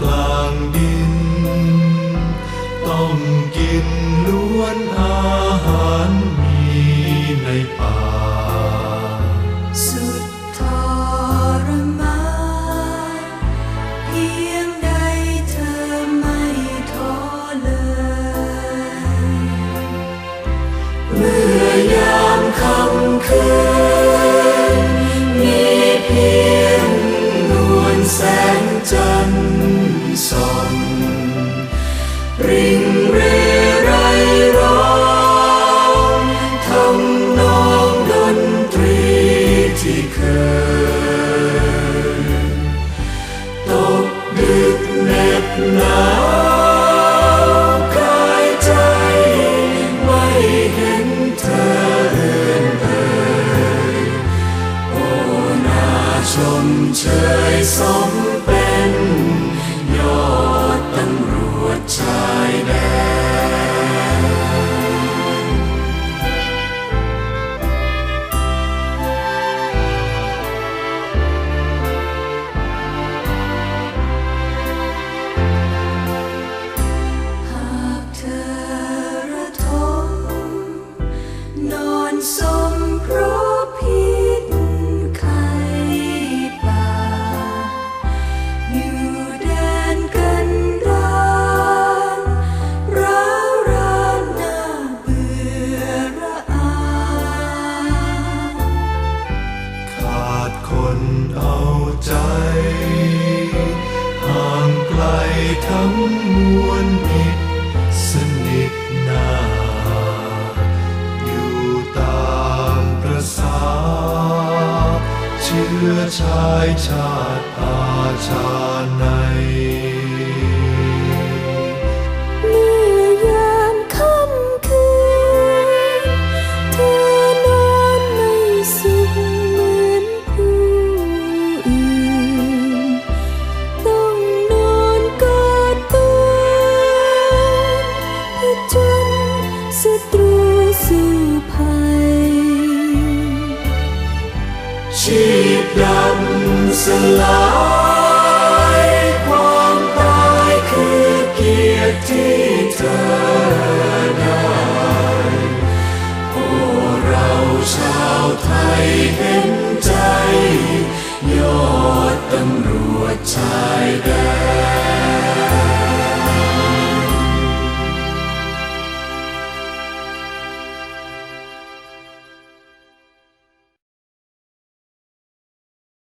กลางดิน ต้องกินล้วนอาหารมีในป่า สุดทรมานเพียง ชมเชยสมเป็น เอาใจ ห่างไกลทั้งมวลมิตรสนิทนาอยู่ตามประสา เชื้อชายชาติอาชาใน ลายความตายคือเกียรติท่เธอได้โอ้เราชาวไทยเห็นใจ ยอตำรวจชาย